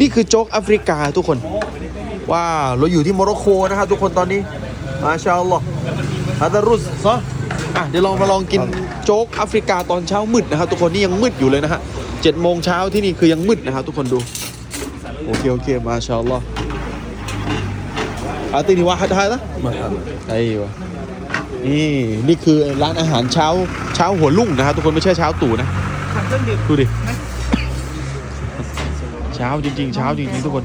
นี่คือโจ๊กแอฟริกาทุกคนว้าวเราอยู่ที่โมร็อกโกนะครับทุกคนตอนนี้มาชาอัลลอฮ์อาตารุสซะอะเดี๋ยวลองมาลองกินโจ๊กแอฟริกาตอนเช้ามืดนะครับทุกคนนี่ยังมืดอยู่เลยนะฮะเจ็ดโมงเช้าที่นี่คือยังมืดนะครับทุกคนดูโอเคโอเคมาชาอัลลอฮ์อาตินีว่าฮัดฮะนะมาฮัดไอ้วะนี่นี่คือร้านอาหารเช้าเช้าหัวลุ่งนะครับทุกคนไม่ใช่เช้าตู่นะดูดิ ช้าจริงๆเช้าจริงๆทุกคน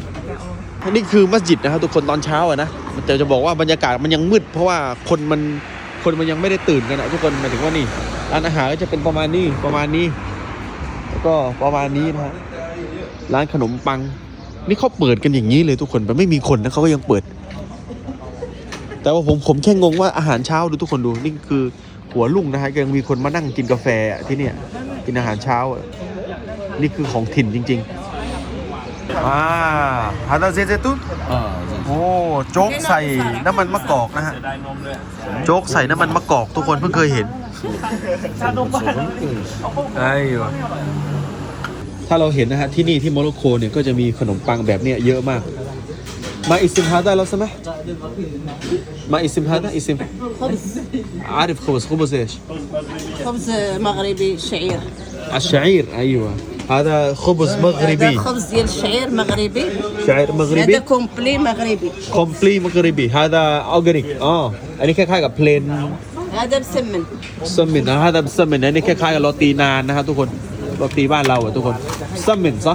นี่คือมัสยิดนะครับทุกคนตอนเช้าอะนะแต่จะบอกว่าบรรยากาศมันยังมืด เพราะว่าคนมันคนมันยังไม่ได้ตื่นกันนะทุกคนหมายถึงว่านี่ร้านอาหารก็จะเป็นประมาณนี้ประมาณนี้ แล้วก็ประมาณนี้นะฮะร้านขนมปัง นี่เขาเปิดกันอย่างนี้เลยทุกคนมันไม่มีคนนะเขาก็ยังเปิด แต่ว่าผมผมแค่งงว่าอาหารเช้าดูทุกคนดูนี่คือหัวลุ่งนะฮะยังมีคนมานั่งกินกาแฟอะที่เนี่ยกินอาหารเช้าอะนี่คือของถิ่นจริง ๆ อ่าฮาตาเซเซตุน اه โอ้โจ๊กใส่น้ำมันมะกอกนะฮะโจ๊กใส่น้ำมันมะกอกทุกคนเพิ่งเคยเห็นไอ้วะถ้าเราเห็นนะฮะที่นี่ที่โมร็อกโกเนี่ยก็จะมีขนมปังแบบเนี้ยเยอะมาก มาอิซิมฮาได้แล้วใช่ไหมมาอิซิมฮาได้อิซิม خبز عارف خبز خبز ايش؟ خبز مغربي شعير الشعير ايوه هذا خبز هذا مغربي خبز ديال الشعير مغربي شعير هذا مغربي كومبلي مغربي كومبلي مغربي هذا اورجانيك اه อันนี้คล้ายๆกับเพลน هذا مسمن สมินนะฮะแต่สมินอันนี้คล้ายๆกับโรตีนานนะครับทุกคนโรตีบ้านเราอะทุกคนสมินซะ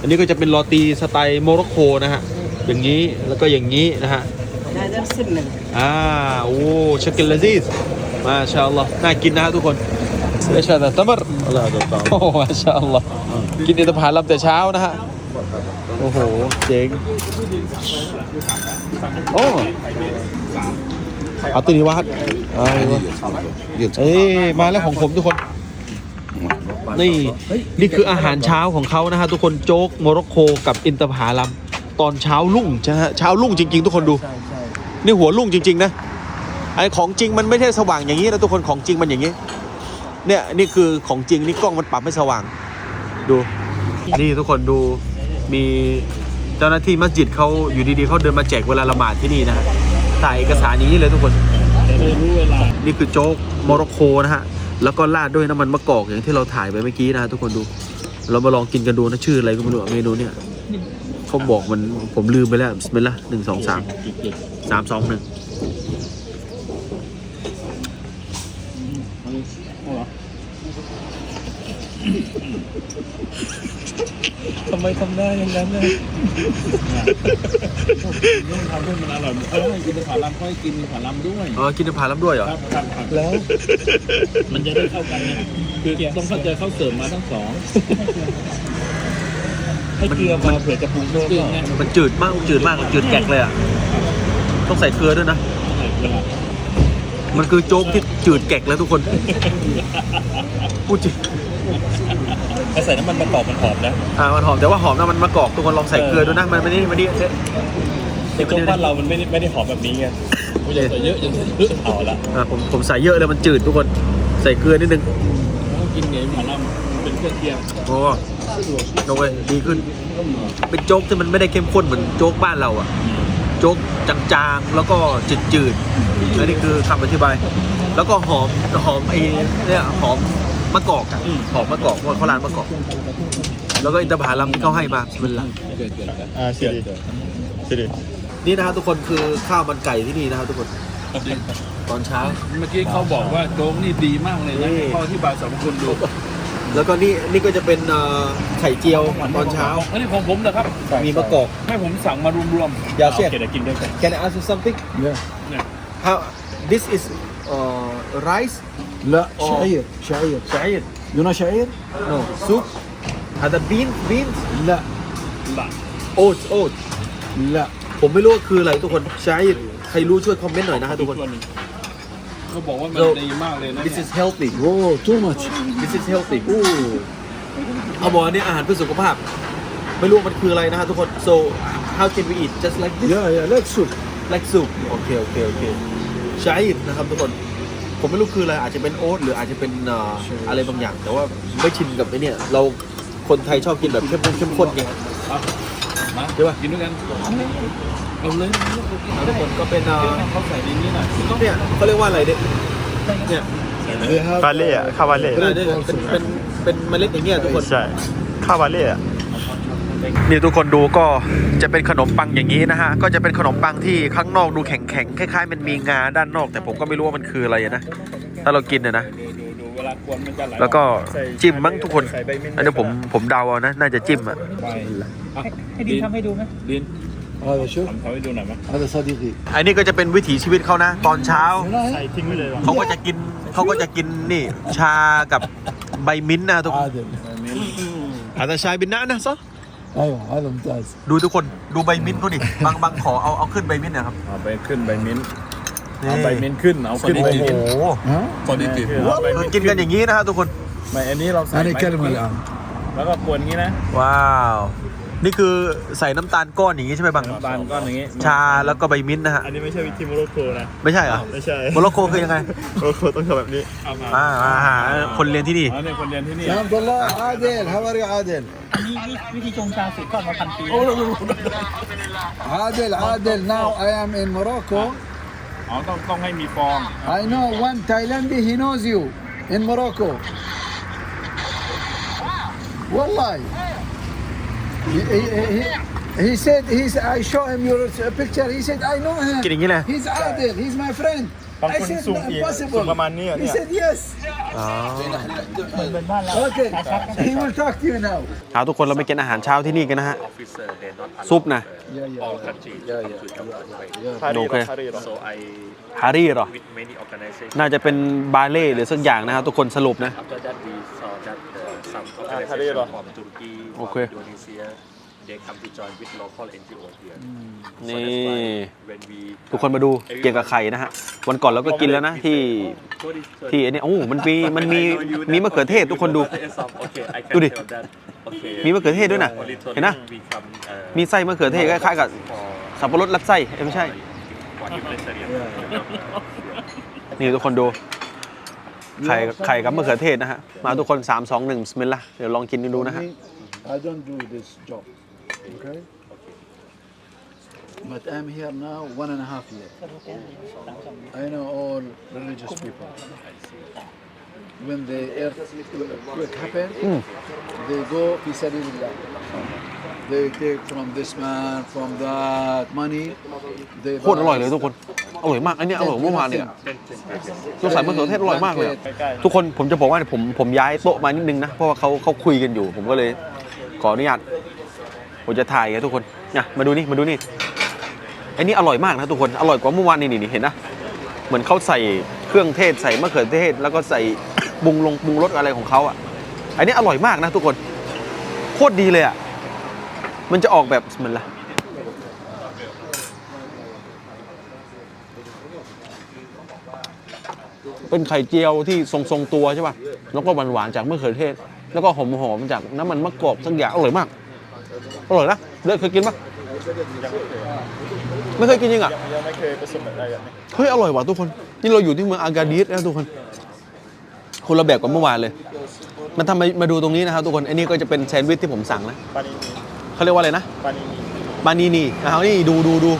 อันนี้ก็จะเป็นโรตีสไตล์โมร็อกโกนะฮะอย่างนี้แล้วก็อย่างนี้นะฮะ هذا مسمن อ่าโอ้ชักกินลาซิสมาชาอัลลอฮ์น่ากินนะฮะทุกคน เอชาดะตัมร لا هذا طعم โอ้มาชาอัลลอฮ์กินอินทผลัมแต่เช้านะฮะ โอ้โห เจ๋ง โอ้เอาตัวนี้วัดเอาตัวนี้วัดเอ้ยมาแล้วของผมทุกคน นี่ นี่คืออาหารเช้าของเขานะฮะทุกคนโจ๊กโมร็อกโกกับอินทผลัมตอนเช้าลุ่งใช่ฮะเช้าลุ่งจริง ๆ ทุกคนดู นี่หัวลุ่งจริง ๆ นะไอของจริงมันไม่ใช่สว่างอย่างนี้นะทุกคนของจริงมันอย่างนี้ เนี่ยนี่คือของจริงนี่กล้องมันปรับไม่สว่าง ดู นี่ทุกคนดูมีเจ้าหน้าที่มัสยิดเขาอยู่ดีๆเขาเดินมาแจกเวลาละหมาดที่นี่นะฮะถ่ายเอกสารอย่างนี้เลยทุกคน นี่คือโจ๊กโมร็อกโกนะฮะแล้วก็ราดด้วยน้ำมันมะกอกอย่างที่เราถ่ายไปเมื่อกี้นะฮะทุกคนดู เรามาลองกินกันดูนะชื่ออะไรก็ไม่รู้เมนูเนี่ยเขาบอกมันผมลืมไปแล้วบิสมิลลาห์หนึ่งสองสามสามสองหนึ่ง ทำไมทำได้อย่างนั้นเลยต้องทำให้มันอร่อยเขาให้กินผาลำก็ให้กินผาลำด้วย อ๋อ กินน้ำผาล้ำด้วยเหรอ ครับครับครับแล้ว มันจะได้เข้ากันไงคือต้องเข้าใจเขาเสริมมาทั้งสอง ให้เกลือมาเผื่อจะปรุงเพิ่มไงมันจืดมาก จืดมาก จืดแกกเลยอะ ต้องใส่เกลือด้วยนะเวลามันคือโจ๊กที่จืดแกกแล้วทุกคนพูดจริง ถ้าใส่น้ำมันมะกอกมันหอมนะอ่ามันหอมแต่ว่าหอมนะมันมะกอกทุกคนลองใส่เกลือด้วยนะมันไม่ได้ไม่ได้ในโจ๊กบ้านเรามันไม่ได้ไม่ได้หอมแบบนี้ไงไม่อยากใส่เยอะจนเยอะเอาละอ่าผมผมใส่เยอะเลยมันจืดทุกคนใส่เกลือนิดนึงต้องกินไงผาลำเป็นเครื่องเคียงโอ้โอเคดีขึ้น เป็นโจ๊กที่มันไม่ได้เข้มข้นเหมือนโจ๊กบ้านเราอะโจ๊กจางๆ แล้วก็จืดๆอันนี้คือคำอธิบาย แล้วก็หอมหอมไอ้เนี่ยหอม มะกอกอะหอมมะกอกเพราะว่าเขาร้านมะกอก แล้วก็อินทผลัมที่เขาให้มาเป็นหลักเกิดเกิดกันอ่าสิริสิรินี่นะครับทุกคนคือข้าวมันไก่ที่นี่นะครับทุกคนตอนเช้า เมื่อกี้เขาบอกว่าโจ๊กนี่ดีมากเลยนะนี่เขาอธิบายสำหรับคุณดูแล้วก็นี่นี่ก็จะเป็นเอ่อไข่เจียวตอนเช้า อันนี้ของผมนะครับ มีมะกอกให้ผมสั่งมารวมๆอย่าเสียโอเคเดี๋ยวกินด้วยกัน Can I ask you something Yeah. How this is uh, rice لا أوه. شعير شعير شعير You know شعير؟ no soup هذا bean beans لا oats oats لا ผมไม่รู้ว่าคืออะไรทุกคนชายใครรู้ช่วยคอมเมนต์หน่อยนะฮะทุกคน เขาบอกว่ามัน So, ดีมากเลยนะ This is healthy Oh too much This is healthy อู้เอาบอกว่าเนี่ยอาหารเพื่อสุขภาพ ไม่รู้ว่ามันคืออะไรนะฮะทุกคน so how can we eat just like this Yeah yeah like soup like soup โอเคโอเคโอเคชายนะครับทุกคน ผมไม่รู้คืออะไรอาจจะเป็นโอ๊ตหรืออาจจะเป็นเอ่ออะไรบางอย่าง แต่ว่าไม่ชินกับไอ้เนี่ยเราคนไทยชอบกินแบบเข้มข้นเข้มข้นไงมาเดี๋ยวก่อนกินด้วยกันเอาเลยทุกคนก็เป็นเอ่อเขาใส่ในนี้หน่อยเนี่ยเขาเรียกว่าอะไรเด็กเนี่ย They have คาเล่อะคาวาเล่เนี่ยเป็นเป็นเป็นเมล็ดอย่างเงี้ยทุกคน ใช่คาวาเล่อะ นี่ทุกคนดูก็จะเป็นขนมปังอย่างนี้นะฮะ ก็จะเป็นขนมปังที่ข้างนอกดูแข็งๆคล้ายๆ มันมีงาด้านนอก แต่ผมก็ไม่รู้ว่ามันคืออะไรนะ ถ้าเรากินเนี่ยนะ แล้วก็จิ้มมั้งทุกคนอันนี้ผมผมเดาเอานะ น่าจะจิ้มอะให้ดินทำให้ดูไหมดินเอาไปช่วยทำให้ดูหน่อยไหมอันนี้ก็จะเป็นวิถีชีวิตเขานะ ตอนเช้าเขาก็จะกินเขาก็จะกินนี่ ชากับใบมิ้นท์นะทุกคนอาจจะชายบินนะนะซะ ให้ผให้สมใจดูทุกคนดูใบมิ้นท์เขาดิบางบางขอเอาเอาขึ้นใบมิ้นท์นะครับเอาไปขึ้นใบมิ้นเอาใบมิ้นขึ้นเอาขึ้นใบโอ้โหมิ้นตอนนี้กินเอาใบคือมิ้นกินกันอย่างนี้นะครับทุกคน ไม่อันนี้เราใส่อันนี้แก้ได้หมดแล้วแล้วก็กวนอย่างนี้นะ ว้าว นี่คือใส่น้ำตาลก้อนอย่างนี้ใช่ไหมบาง น้ำตาลก้อนอย่างนี้ ชาแล้วก็ใบมิ้นท์นะฮะ อันนี้ไม่ใช่วิธีโมร็อกโกนะ ไม่ใช่เหรอ ไม่ใช่ โมร็อกโกคือยังไง โมร็อกโกต้องทำแบบนี้เอามา อ่าอาหารคนเรียนที่นี่ อ๋อเนี่ยคนเรียนที่นี่ سلام الله عادل هاو ار يو عادل อันนี้วิธีชงชาสืบทอดมาพันปี عادل عادل now I am in Morocco อ๋อต้องต้องให้มีฟอง I know one Thailandese he knows you in Morocco والله he, he, he, he said he's I show him your picture he said I know him กินอย่างนี้เลย he's Adil he's my friend บาง I คน said สูง "No, อีก impossible สูงประมาณนี้อะ he เนี่ย said yes อ๋อเป็นบ้านเรา okay he will talk to you now เอาทุกคนเราไปกินอาหารเช้าที่นี่กันนะฮะ ซุปนะ yeah yeah yeah yeah, yeah. โอเคฮารีเหรอ So I ฮารี่เหรอ with many organizations. น่าจะเป็นบาเล่หรือสักอย่างนะครับทุกคนสรุปนะ After that, we saw that uh, some Ah, organizations Harry lah. from Turkey, Okay. from Indonesia, they come to join with local NGO here. So นี่ that's why when we ทุกคนมาดูเกี่ยวกับไข่นะฮะ วันก่อนเราก็กินแล้วนะที่ Sorry, sorry. ที่ไอ้นี่โอ้มันมีมันมี I know you มีมะเขือเทศทุกคนดู Okay, I can ดูดิ tell that. Okay. มีมะเขือเทศด้วยนะ Only เห็นนะ we come, uh, มีไส้มะเขือเทศคล้ายๆกับ for สับปะรดรัดไส้เอ้ยไม่ใช่ for humanitarian. นี่ทุกคนดู ไข่ไข่กับมะเขือเทศนะฮะ มาทุกคน 3 2 1 สมิลละเดี๋ยวลองกินดูนะฮะ Me, I don't do this job. Okay? But I'm here now one and a half year. I know all religious people. When the earthquake happen, they go fi sabilillah. They take from this man, from that money. They โคตรอร่อยเลยทุกคน อร่อยมากอันนี้อร่อยกว่าเมื่อวานเลยอะตัวใส่มะเขือเทศอร่อยมากเลยอะใกล้ทุกคนผมจะบอกว่าผมผมย้ายโต๊ะมานิดนึงนะเพราะว่าเขาเขาคุยกันอยู่ ผมก็เลยขออนุญาตผมจะถ่ายให้ทุกคนนะมาดูนี่มาดูนี่ไอ้นี่อร่อยมากนะทุกคนอร่อยกว่าเมื่อวานนี่นี่เห็นนะเหมือนเขาใส่เครื่องเทศใส่มะเขือเทศ แล้วก็ใส่ปรุงลงปรุงรสอะไรของเขาอะ อันนี้อร่อยมากนะทุกคนโคตรดีเลยอะมันจะออกแบบเหมือนละ เป็นไข่เจียวที่ทรงทรงๆตัวใช่ป่ะ แล้วก็หวานหวานๆจากมะเขือเทศ แล้วก็หอมหอมๆจากน้ำมันมะกอกสักอย่างอร่อยมาก อร่อยนะเด็กเคยกินปะไม่เคยกินจริงอะ ยังไม่เคยประสบอะไรแบบนี้เฮ้ยอร่อยว่ะทุกคน นี่เราอยู่ที่เมืองอากาดิสนะทุกคน คนละแบบกับเมื่อวานเลย มันทำมามาดูตรงนี้นะครับทุกคนไอ้นี่ก็จะเป็นแซนด์วิชที่ผมสั่งนะปานินีเขาเรียกว่าอะไรนะ ปานินีบานีนีเอานี่ดูดูดู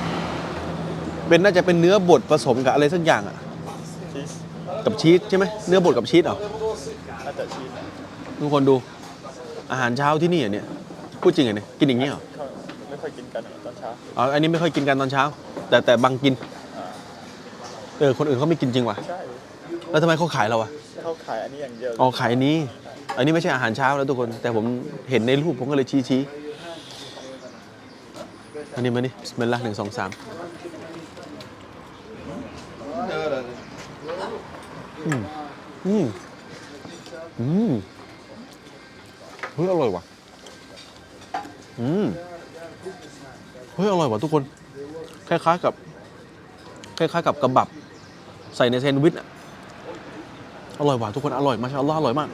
เป็นน่าจะเป็นเนื้อบดผสมกับอะไรสักอย่างอะชีส กับชีสใช่ไหมเนื้อบดกับชีสเหรอน่าจะชีสนะทุกคนดู อาหารเช้าที่นี่อะเนี่ยพูดจริงเหรอเนี่ยกินอย่างนี้เหรอเขาไม่ค่อยกินกันตอนเช้าอ๋ออันนี้ไม่ค่อยกินกันตอนเช้า แต่แต่บางกินเออคนอื่นเขาไม่กินจริงว่ะใช่แล้วทำไมเขาขายเราอะเขาขายอันนี้อย่างเดียวอ๋อขายอันนี้ อันนี้ไม่ใช่อาหารเช้าแล้วทุกคน แต่ผมเห็นในรูปผมก็เลยชี้ชี้อันนี้มานี่บิสมิลลาห์หนึ่งสองสาม อืมอืมอืมเฮ้ยอร่อยว่ะอืมเฮ้ยอร่อยว่ะทุกคน คล้ายๆกับ คล้ายๆกับกระบับ ใส่ในแซนด์วิชอะอร่อยว่ะทุกคนอร่อยมาชาอัลลอฮ์อร่อยมาก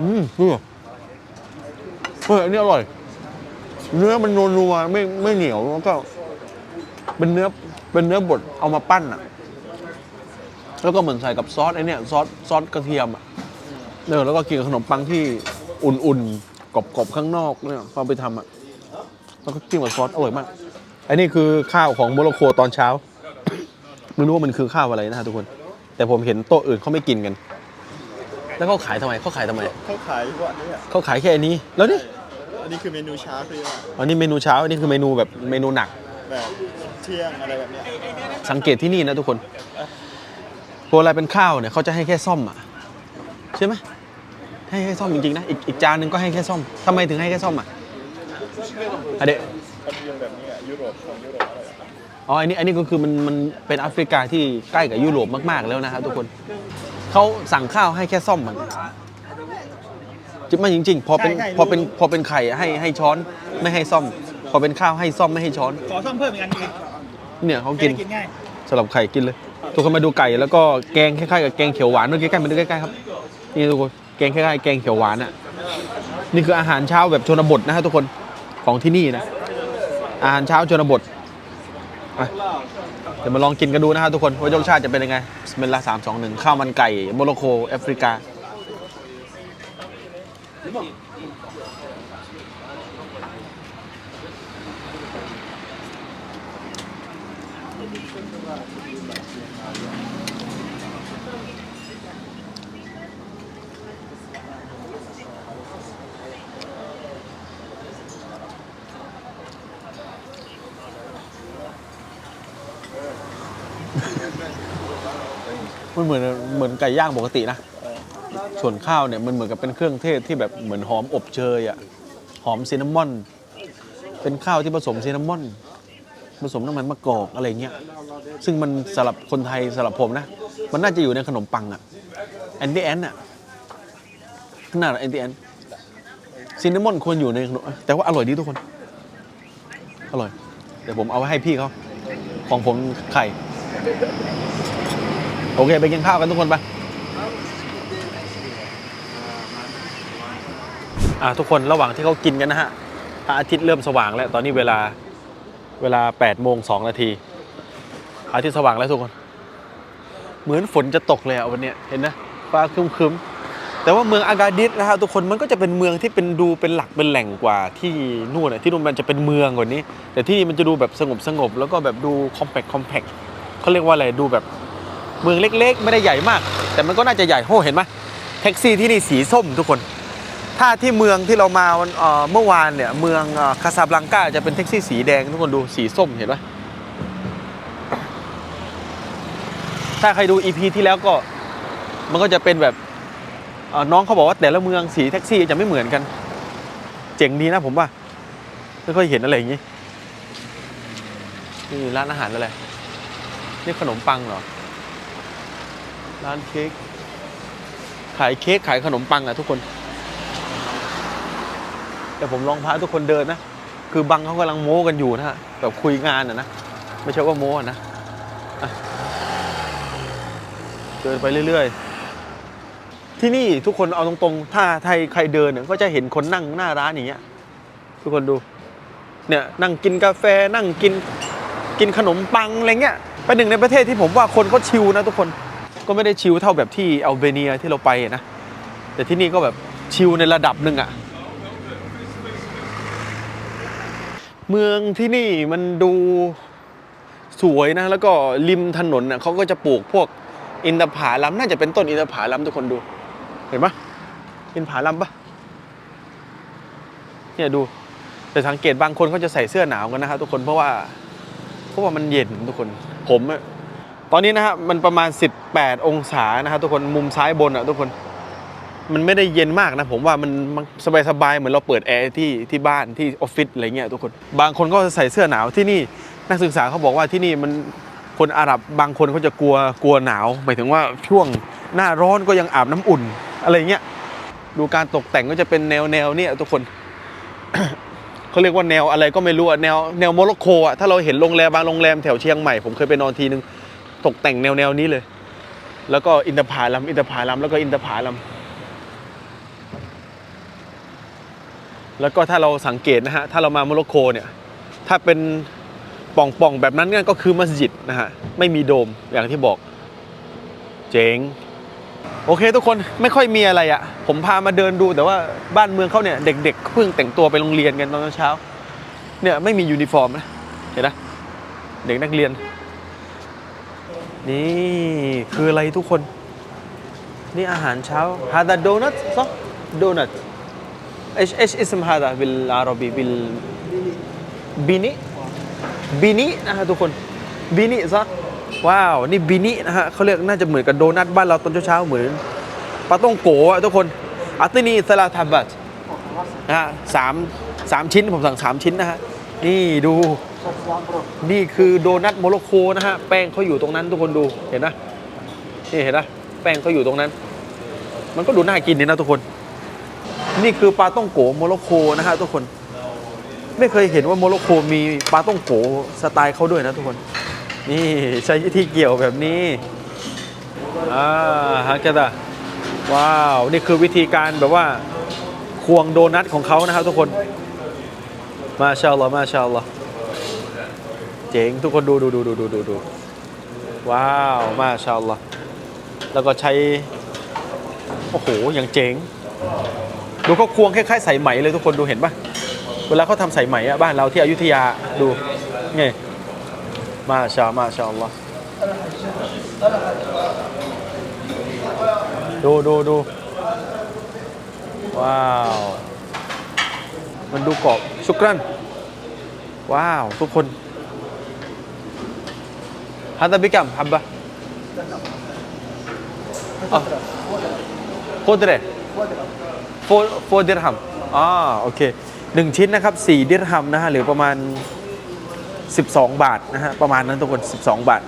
อืมเฮ้ยเฮ้ยอันนี้อร่อย เนื้อมันนัวๆไม่ไม่เหนียวแล้วก็ เป็นเนื้อเป็นเนื้อบดเอามาปั้นอะ แล้วก็เหมือนใส่กับซอสไอเนี่ยซอสซอสกระเทียมอะเออแล้วก็กินกับขนมปังที่อุ่นกรอบๆข้างนอกเนี่ยพอไปทำอะแล้วก็จิ้มกับซอสอร่อยมากอันนี้คือข้าวของโมร็อกโกตอนเช้า ไม่รู้ว่ามันคือข้าวอะไรนะฮะทุกคน แต่ผมเห็นโต๊ะอื่นเขาไม่กินกัน แล้วเขาขายทำไมเขาขายทำไมเขาขายพวกนี้อะเขาขายแค่อันนี้ แล้วนี่อันนี้คือเมนูเช้าคืออันนี้เมนูเช้าอันนี้คือเมนูแบบเมนูหนักแบบเที่ยงอะไรแบบเนี้ยสังเกตที่นี่นะทุกคน พวกอะไรเป็นข้าวเนี่ยเขาจะให้แค่ซ่อมอะใช่ไหมให้แค่ซ่อมจริงๆนะอีกอีกจานหนึงก็ให้แค่ซ่อมทำไมถึงให้แค่ซ่อมอะอะเดะเขาเรียนแบบนี้อะยุโรปของยุโรปอะไรอะอ๋ออันนี้อันนี้ก็คือมันมันเป็นแอฟริกาที่ใกล้กับยุโรปมากๆแล้วนะครับทุกคนเขาสั่งข้าวให้แค่ซ่อมมันจิไม่จริง ๆ พอเป็นพอเป็นพอเป็นไข่อะให้ให้ช้อนไม่ให้ซ่อม พอเป็นข้าวให้ซ่อมไม่ให้ช้อนขอซ่อมเพิ่มอีกอันหนึงเนี่ยเขากิกินนกินง่าย สำหรับไข่กินเลย ทุกคนมาดูไก่แล้วก็แกงคล้ายๆกับแกงเขียวหวานด้วยใกล้ๆมาดูใกล้ๆครับนี่ทุกคนแกงคล้ายๆแกงเขียวหวานอะนี่คืออาหารเช้าแบบชนบทนะฮะทุกคนของที่นี่นะอาหารเช้าชนบทเดี๋ยวมาลองกินกันดูนะฮะทุกคนว่ารสชาติจะเป็นยังไงบิสมิลลาสามสองหนึ่งข้าวมันไก่โมร็อกโกแอฟริกา มันเหมือนเหมือนไก่ย่างปกตินะ ส่วนข้าวเนี่ยมันเหมือนกับเป็นเครื่องเทศที่แบบเหมือนหอมอบเชยอะหอมซินนามอน เป็นข้าวที่ผสมซินนามอน ผสมน้ำมันมะกอกอะไรเงี้ย ซึ่งมันสำหรับคนไทยสำหรับผมนะ มันน่าจะอยู่ในขนมปังอะแอนดี้แอนอะน่าแอนดี้แอนซินนามอนควรอยู่ในขนมแต่ว่าอร่อยดีทุกคน อร่อย เดี๋ยวผมเอาไว้ให้พี่เขาของผมไข่ โอเค ไปกินข้าวกันทุกคนไปอ่าทุกคนระหว่างที่เขากินกันนะฮะพระอาทิตย์เริ่มสว่างแล้ว ตอนนี้เวลาเวลา8โมง2นาทีอาทิตย์สว่างแล้วทุกคน เหมือนฝนจะตกเลยอะวันเนี้ยเห็นนะฟ้าครึมๆ แต่ว่าเมืองอากาดิสนะฮะทุกคนมันก็จะเป็นเมืองที่เป็นดูเป็นหลักเป็นแหล่งกว่าที่นู่นอะที่นู่นมันจะเป็นเมืองกว่านี้ แต่ที่นี่มันจะดูแบบสงบสงบแล้วก็แบบดูคอมแพคคอมแพคเขาเรียกว่าอะไรดูแบบ เมืองเล็ก ๆ ไม่ได้ใหญ่มาก แต่มันก็น่าจะใหญ่โหเห็นไหมแท็กซี่ที่นี่สีส้มทุกคน ถ้าที่เมืองที่เรามาเมื่อวานเนี่ยเมืองคาซาบลังกาจะเป็นแท็กซี่สีแดงทุกคนดูสีส้มเห็นไหมถ้าใครดูอีพีที่แล้วก็มันก็จะเป็นแบบน้องเขาบอกว่าแต่ละเมืองสีแท็กซี่จะไม่เหมือนกัน เจ๋งดีนะผมว่าไม่ค่อยเห็นอะไรอย่างนี้นี่ร้านอาหารอะไรนี่ขนมปังเหรอ ร้านเค้กขายเค้กขายขนมปังอะทุกคน แต่ผมลองพาทุกคนเดินนะ คือบังเขากำลังโม้กันอยู่นะฮะแบบคุยงานอะนะ ไม่ใช่ว่าโม้นะเดินไปเรื่อย ๆ ที่นี่ทุกคนเอาตรงๆ ถ้าไทยใครเดินเนี่ยก็จะเห็นคนนั่งหน้าร้านอย่างเงี้ย ทุกคนดู เนี่ยนั่งกินกาแฟนั่งกินกินขนมปังอะไรเงี้ยเป็นหนึ่งในประเทศที่ผมว่าคนก็ชิลนะทุกคน ก็ไม่ได้ชิลเท่าแบบที่อัลเบเนียที่เราไปนะ แต่ที่นี่ก็แบบชิลในระดับหนึ่งอะเมืองที่นี่มันดูสวยนะ แล้วก็ริมถนนน่ะเขาก็จะปลูกพวกอินทผลัมน่าจะเป็นต้นอินทผลัมทุกคนดู เห็นปะอินทผลัมปะเนี่ยดูแต่สังเกตบางคนเขาจะใส่เสื้อหนาวกันนะครับทุกคนเพราะว่าเพราะว่ามันเย็นทุกคน ผมอะ ตอนนี้นะฮะมันประมาณ 18 องศานะครับทุกคนมุมซ้ายบนอะทุกคนมันไม่ได้เย็นมากนะผมว่ามันมันสบายๆเหมือนเราเปิดแอร์ที่ที่บ้านที่ออฟฟิศอะไรเงี้ยทุกคนบางคนก็ใส่เสื้อหนาวที่นี่นักศึกษาเขาบอกว่าที่นี่มันคนอาหรับบางคนเขาจะกลัวกลัวหนาวหมายถึงว่าช่วงหน้าร้อนก็ยังอาบน้ำอุ่นอะไรเงี้ยดูการตกแต่งก็จะเป็นแนวแนวเนี่ยทุกคนเขาเรียกว่าแนวอะไรก็ไม่รู้อะแนวแนวโมร็อกโกอะถ้าเราเห็นโรงแรมบางโรงแรมแถวเชียงใหม่ผมเคยไปนอนทีนึง ตกแต่งแนวแนวนี้เลย แล้วก็อินทผลัมอินทผลัมแล้วก็อินทผลัมแล้วก็ถ้าเราสังเกตนะฮะถ้าเรามาโมร็อกโกเนี่ยถ้าเป็นป่องๆแบบนั้นนี่ยก็คือมัสยิดนะฮะไม่มีโดมอย่างที่บอก เจ๋งโอเคทุกคนไม่ค่อยมีอะไรอะ่ะ ผมพามาเดินดูแต่ว่าบ้านเมืองเขาเนี่ย เด็กๆเพิ่งแต่งตัวไปโรงเรียนกันตอนเช้าเนี่ยไม่มียูนิฟอร์มนะเห็นนะเด็กนักเรียน นี่คืออะไรทุกคน นี่อาหารเช้าฮาดาโดนัทซะโดนัทเอชเอชอิสมฮาดาบิลอาราบีบิลบินิบินินะฮะทุกคนบินิซะว้าว นี่บินินะฮะเขาเรียกน่าจะเหมือนกับโดนัทบ้านเราตอนเช้าเช้าเหมือนปลาต้องโกะทุกคนอัตินีสลาทับบัตนะฮะสามสามชิ้นผมสั่งสามชิ้นนะฮะนี่ดู นี่คือโดนัทโมร็อกโกนะฮะ แป้งเขาอยู่ตรงนั้นทุกคนดู เห็นนะ นี่เห็นนะ แป้งเขาอยู่ตรงนั้น มันก็ดูน่ากินดีนะทุกคน นี่คือปลาต้องโกโมร็อกโกนะฮะทุกคน ไม่เคยเห็นว่าโมร็อกโกมีปลาต้องโกสไตล์เขาด้วยนะทุกคน นี่ใช้วิธีเกี่ยวแบบนี้ อ่าฮักกะตะว้าว นี่คือวิธีการแบบว่าควงโดนัทของเขานะครับทุกคน มาชาอัลลอฮ์มาชาอัลลอฮ์ เจ๋งทุกคนดูดูดูดูดูดูดูว้าวมาชาอัลลอฮ์แล้วก็ใช้ โอ้โหอย่างเจ๋ง ดูเขาควงคล้ายๆใส่ไหมเลยทุกคนดูเห็นปะเวลาเขาทำใส่ไหมอะบ้านเราที่อยุธยาดูไงมาชามาชาอัลลอฮ์ดูดูดูว้าว มันดูกรอบชุกรันว้าว ทุกคน ฮัตตาบิกัมฮับบะอะโคตรเลยโฟโฟดิรฮัมอ่าโอเคหนึ่งชิ้นนะครับสี่ดิรฮัมนะฮะหรือประมาณ 12 บาทนะฮะประมาณนั้นทุกคน 12 บาท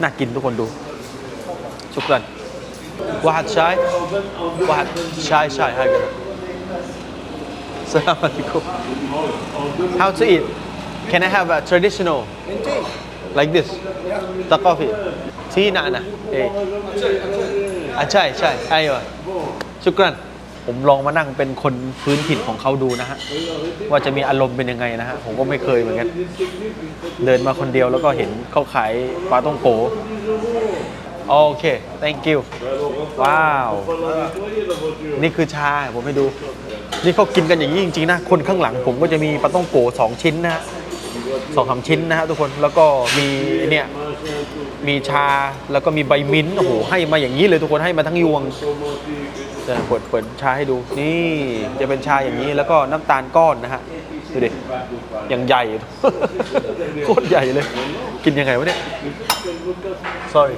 น่ากินทุกคนดู ชุกรันวาฮัดชายวาฮัดชายชายให้กันสลามอะลัยกุม How to eat Can I have a traditional like this ตะกอฟีที่น่ะนะเอ๊ะอะใช่ใช่ไอ้วะชุกรันผมลองมานั่งเป็นคนพื้นถิ่นของเขาดูนะฮะ ว่าจะมีอารมณ์เป็นยังไงนะฮะ ผมก็ไม่เคยเหมือนกัน เดินมาคนเดียวแล้วก็เห็นเขาขายปลาต้องโกโอเค thank you ว้าว นี่คือชา ผมให้ดู นี่เขากินกันอย่างนี้จริงๆนะ คนข้างหลังผมก็จะมีปลาต้องโกสองชิ้นนะฮะ สองสามชิ้นนะฮะทุกคนแล้วก็มีเนี่ยมีชาแล้วก็มีใบมิ้นท์โอ้โหให้มาอย่างนี้เลยทุกคนให้มาทั้งยวงจะเปิดเปิดชาให้ดูนี่จะเป็นชาอย่างนี้แล้วก็น้ำตาลก้อนนะฮะดูดิอย่างใหญ่โคตรใหญ่เลย กินยังไงวะเนี่ย sorry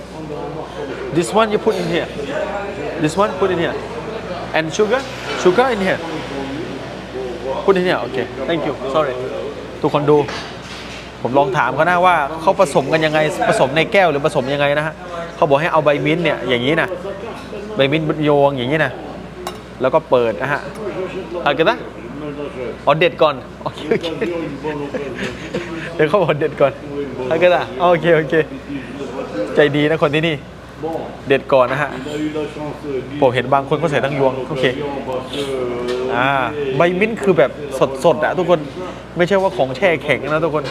this one you put in here this one put in here and sugar sugar in here put in here okay thank you sorry ทุกคนดู ผมลองถามเขานะว่าเขาผสมกันยังไงผสมในแก้วหรือผสมยังไงนะฮะเขาบอกให้เอาใบมิ้นท์เนี่ยอย่างนี้นะใบมิ้นท์โยงอย่างนี้นะแล้วก็เปิดนะฮะเอากันนะอ๋อเด็ดก่อนโอเคโอเคเดี๋ยวเขาบอกเด็ดก่อนเอากันนะโอเคโอเค ใจดีนะคนที่นี่ เด็ดก่อนนะฮะ ผมเห็นบางคนเขาใส่ทั้งยวง โอเค อ่า ใบมิ้นท์คือแบบสดๆอะทุกคน ไม่ใช่ว่าของแช่แข็งนะทุกคน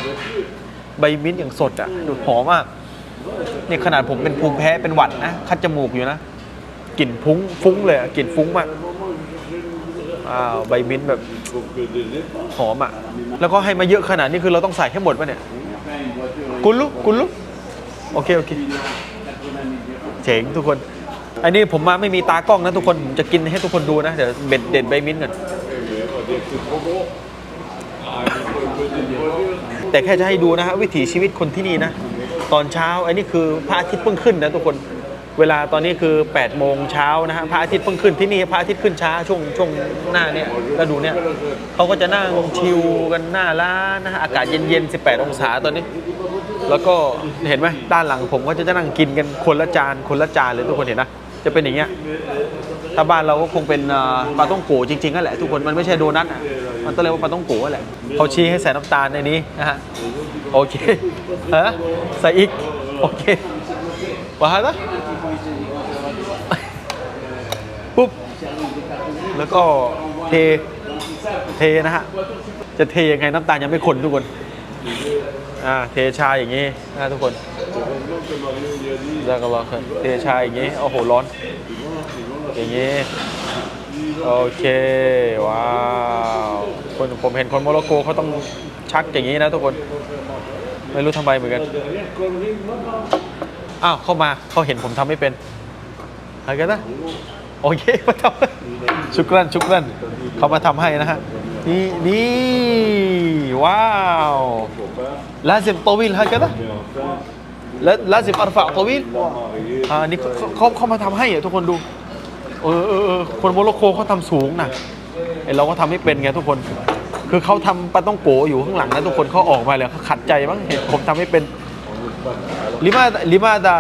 ใบมิ้นท์อย่างสดอะดูหอมมากนี่ขนาดผมเป็นภูมิแพ้เป็นหวัดนะ คัดจมูกอยู่นะ กลิ่นฟุ้งฟุ้งเลยอะกลิ่นฟุ้งมาก อ้าว ใบมิ้นท์แบบหอมอะ แล้วก็ให้มาเยอะขนาดนี้คือเราต้องใส่ให้หมดป่ะเนี่ย กุลุกุลุโอเค โอเค เจ๋งทุกคน อันนี้ผมมาไม่มีตากล้องนะทุกคน ผมจะกินให้ทุกคนดูนะ เดี๋ยวเบ็ดเด็ดใบมิ้นท์ก่อน แต่แค่จะให้ดูนะฮะวิถีชีวิตคนที่นี่นะ ตอนเช้าอันนี้คือพระอาทิตย์เพิ่งขึ้นนะทุกคน เวลาตอนนี้คือ8โมงเช้านะฮะพระอาทิตย์เพิ่งขึ้นที่นี่พระอาทิตย์ขึ้นช้าช่วงช่วงหน้าเนี่ยฤดูเนี่ยเขาก็จะนั่งชิลกันหน้าร้านนะฮะอากาศเย็นๆ18 องศาตอนนี้ แล้วก็เห็นไหมด้านหลังผมก็จะนั่งกินกันคนละจานคนละจานเลยทุกคนเห็นนะจะเป็นอย่างเงี้ยถ้าบ้านเราก็คงเป็นปลาต้องโกจริงๆนั่นแหละทุกคนมันไม่ใช่โดนัทอะมันต้องเรียกว่าปลาต้องโกแหละเขาชี้ให้ใส่น้ำตาลในนี้นะฮะโอเคฮะใส่อีกโอเคว่าฮะปุ๊บแล้วก็เทเทนะฮะจะเทยังไงน้ำตาลยังไม่คนทุกคน อ่าเทชาอย่างนี้นะทุกคนแล้วก็รอครับเทชาอย่างนี้โอ้โหร้อน อย่างนี้โอเคว้าวคนผมเห็นคนโมร็อกโกเขาต้องชักอย่างนี้นะทุกคน ไม่รู้ทำไมเหมือนกันอ้าวเข้ามาเขาเห็นผมทำไม่เป็นอะไรกันนะโอเคมาทำชุกรันชุกรันเขามาทำให้นะฮะ นี่นี่ว้าวลาซิมตวิลฮะกันนะและลาซิมอัรฟะตวิลอ่านี่เขาเขาเขามาทำให้อะทุกคนดูเออเออเออคนโมร็อกโกเขาทำสูงนะไอเราก็ทำไม่เป็นไงทุกคน คือเขาทำปาต้องโกอยู่ข้างหลังนะทุกคนเขาออกมาเลยเขาขัดใจมั้งเห็นผมทำไม่เป็นลิมาลิมาดา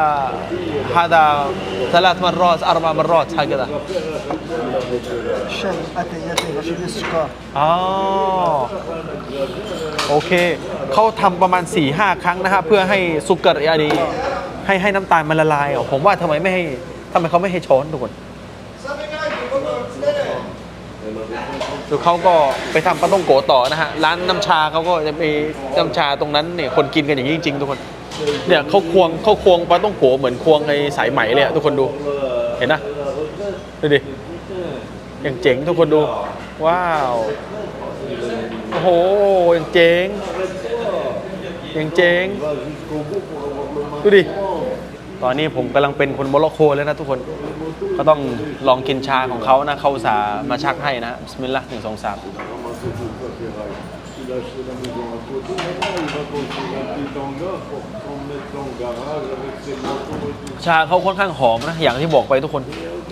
ฮาดาสลัดมารอสอารมามารอสฮะกัน شاي أتي يتي رشيد السكر อ๋อโอเค เขาทำประมาณ4ี่ห้าครั้งนะฮะเพื่อให้ซุกเกอร์ยาดีให้ให้น้ำตาลมันละลายอ่ะผมว่าทำไมไม่ให้ทำไมเขาไม่ให้ช้อนทุกคนคือเขาก็ไปทำปาต้องโกะต่อนะฮะ ร้านน้ำชาเขาก็จะมีน้ำชาตรงนั้นเนี่ยคนกินกันอย่างนี้จริงๆทุกคน เนี่ยเขาควงเขาควงปาต้องโกะเหมือนควงไอ้สายไหมเลยอะทุกคนดู เห็นนะดูดิ อย่างเจ๋งทุกคนดู ว้าว โอ้โหอย่างเจ๋งอย่างเจ๋ง ดูดิ ตอนนี้ผมกำลังเป็นคนโมร็อกโกแล้วนะทุกคน ก็ต้องลองกินชาของเขานะ เขาสามาชักให้นะบิสมิลลาห์หนึ่งสองสามชาเขาค่อนข้างหอมนะ อย่างที่บอกไปทุกคน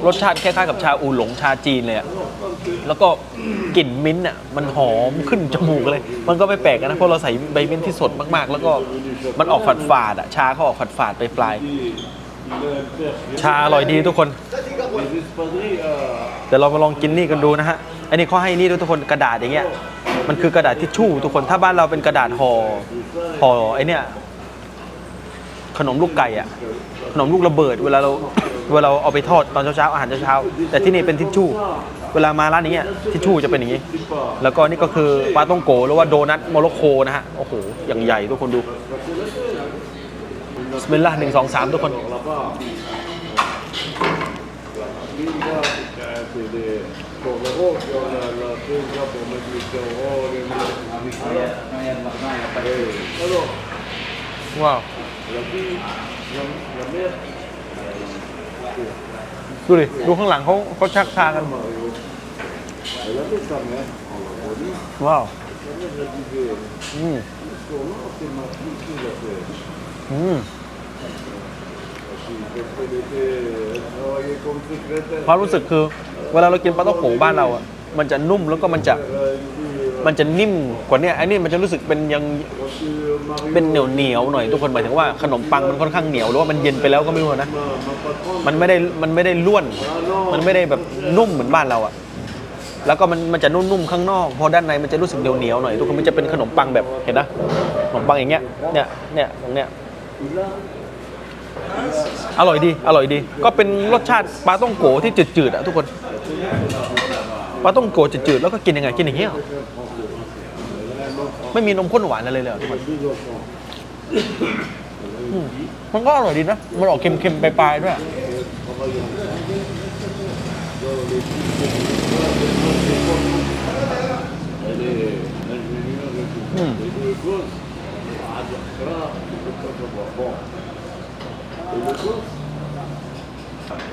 รสชาติคล้ายๆกับชาอูหลงชาจีนเลยอะแล้วก็กลิ่นมิ้นท์อะมันหอมขึ้นจมูกเลย มันก็ไม่แปลกนะเพราะเราใส่ใบมิ้นท์ที่สดมากๆ แล้วก็มันออกฝาดฝาดๆอะชาเขาออกฝาดฝาดๆไปปลายๆชาอร่อยดีทุกคน เดี๋ยวเรามาลองกินนี่กันดูนะฮะ อันนี้เขาให้นี่ด้วยทุกคนกระดาษอย่างเงี้ย มันคือกระดาษทิชชู่ทุกคน ถ้าบ้านเราเป็นกระดาษห่อห่อไอเนี้ยขนมลูกไก่อะขนมลูกระเบิด เวลาเรา เวลาเราเอาไปทอดตอนเช้าๆอาหารเช้าๆแต่ที่นี่เป็นทิชชู่ เวลามาร้านนี้ทิชชู่จะเป็นอย่างนี้ แล้วก็นี่ก็คือปลาต้องโกหรือว่าโดนัทโมร็อกโกนะฮะโอ้โหอย่างใหญ่ทุกคนดูสมิลลาหนึ่งสองสามทุกคนว้าว ดูดิ ดูข้างหลังเขาเขาชักชากันว้าวอืมอืมความรู้สึกคือ เวลาเรากินปลาต้องโขบ้านเราอะ มันจะนุ่มแล้วก็มันจะ มันจะนิ่มกว่านี้ไอ้นี่มันจะรู้สึกเป็นยังเป็นเหนียวเหนียวหน่อยทุกคนหมายถึงว่าขนมปังมันค่อนข้างเหนียวหรือว่ามันเย็นไปแล้วก็ไม่รู้นะมันไม่ได้มันไม่ได้ล้วน มันไม่ได้แบบนุ่มเหมือนบ้านเราอะแล้วก็มันมันจะนุ่มๆข้างนอกพอด้านในมันจะรู้สึกเหนียวเหนียวหน่อยทุกคนมันจะเป็นขนมปังแบบเห็นนะขนมปังอย่างเงี้ยเนี่ยเนี่ยตรงเนี้ยอร่อยดี อร่อยดี ก็เป็นรสชาติปลาต้องโกที่จืดๆอะทุกคนปลาต้องโกจืดๆแล้วก็กินยังไงกินอย่างเงี้ย ไม่มีนมข้นหวานอะไรเลยเหรอทุกคนอืมมันก็อร่อยดีนะ มันออกเค็มๆปลายๆด้วย อืม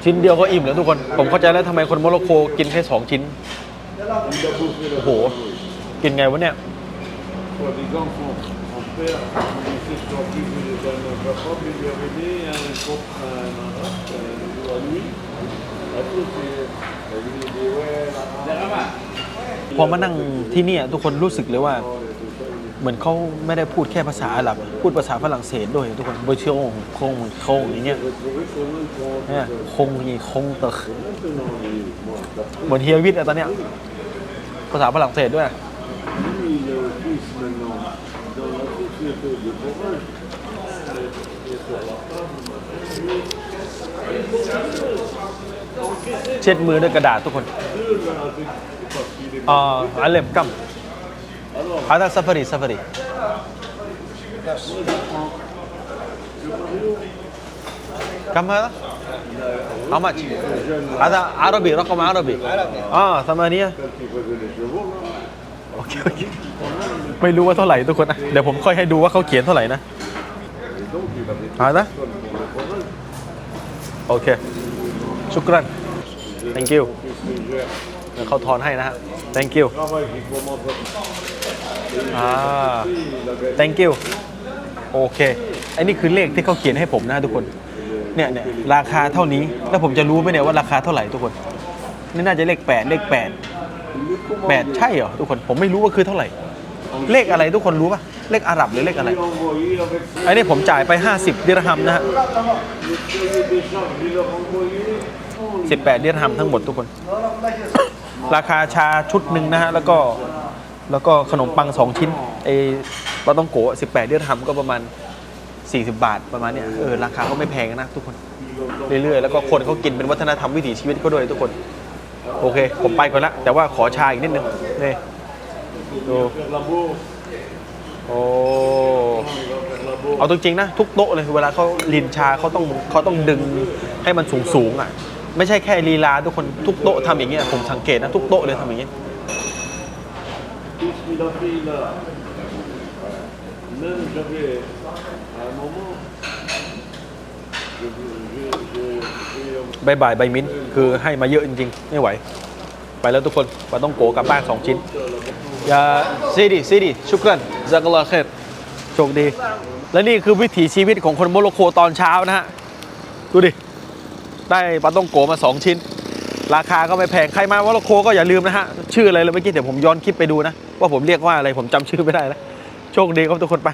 ชิ้นเดียวก็อิ่มแล้วทุกคน ผมเข้าใจแล้วทำไมคนโมร็อกโกกินแค่สองชิ้น โอ้โห กินไงวะเนี่ย Pour des enfants, mon père, il s'est sorti de un papa, puis il lui avait dit un copain, un arabe, un à lui. Après, c'est- il lui dit, ouais, พอมานั่งที่เนี่ยทุกคนรู้สึกเลยว่า เหมือนเขาไม่ได้พูดแค่ภาษาอาหรับพูดภาษาฝรั่งเศสด้วยทุกคนเบอร์เชียงคงคงอย่างเงี้ยเนี่ยคงนี่คงเตอเหมือนเฮียวิทย์อะตอนเนี้ยภาษาฝรั่งเศสด้วย lui, il est au fils maintenant, dans la société de province. Et sur la femme, เช็ดมือด้วยกระดาษทุกคน deux, là, avec- parce qu'il est อ่าอันเล็มกัมอาดาซาฟารีซาฟารี كم هذا؟ How much? هذا عربي رقم عربي اه ثمانية โอเคโอเคไม่รู้ว่าเท่าไหร่ทุกคนนะเดี๋ยวผมค่อยให้ดูว่าเขาเขียนเท่าไหร่นะเอาละโอเคชุกรัน thank you เดี๋ยวเขาทอนให้นะฮะ thank you Travail qu'il faut montrer. อ่า thank you โอเค อันนี้คือเลขที่เขาเขียนให้ผมนะทุกคน เนี่ยเนี่ยราคาเท่านี้ แล้วผมจะรู้ไหมเนี่ยว่าราคาเท่าไหร่ทุกคน นี่น่าจะเลขแปดเลขแปด แปดใช่เหรอทุกคนผมไม่รู้ว่าคือเท่าไหร่ เลขอะไรทุกคนรู้ป่ะ เลขอาหรับหรือเลขอะไร Envoyé avec อันนี้ผมจ่ายไป 50ดิรฮัมนะฮะ le cahier des charges, je leur envoyé. 18ดิรฮัมทั้งหมดทุกคน ราคาชาชุดหนึ่งนะฮะ แล้วก็แล้วก็ขนมปัง 2 ชิ้นไอ้ปาต้องโกะ18ดิรฮัมก็ประมาณ 40 บาทประมาณเนี้ยเออราคาก็ไม่แพงนะทุกคน เรื่อยๆ แล้วก็คนเขากินเป็นวัฒนธรรมวิถีชีวิตเขาด้วยทุกคน โอเค ผมไปก่อนละแต่ว่าขอชาอีกนิดนึงนี่ดูโอ้เอาจริงๆนะ ทุกโต๊ะเลยเวลาเขาลินชาเขาต้องเขาต้องดึงให้มันสูงสูงอะ ไม่ใช่แค่ลีลาทุกคนทุกโต๊ะทำอย่างเงี้ยผมสังเกตนะ ทุกโต๊ะเลยทำอย่างเงี้ย Tout ce qu'il a fait là, même j'avais à un moment, je, je, je, บายบายใบมิ้นท์คือให้มาเยอะจริงๆ ไม่ไหว ไปแล้วทุกคนปาต้องโกกลับบ้านสองชิ้นอย่าซีดีซีดีชุกรันจักลาเคตโชคดี และนี่คือวิถีชีวิตของคนโมร็อกโกตอนเช้านะฮะ ดูดิ ได้ปลาต้องโกมา 2 ชิ้น ราคาก็ไม่แพง ใครมาโมร็อกโกก็อย่าลืมนะฮะ ชื่ออะไรเลยเมื่อกี้เดี๋ยวผมย้อนคลิปไปดูนะ ว่าผมเรียกว่าอะไรผมจำชื่อไม่ได้แล้วโชคดีครับทุกคนไป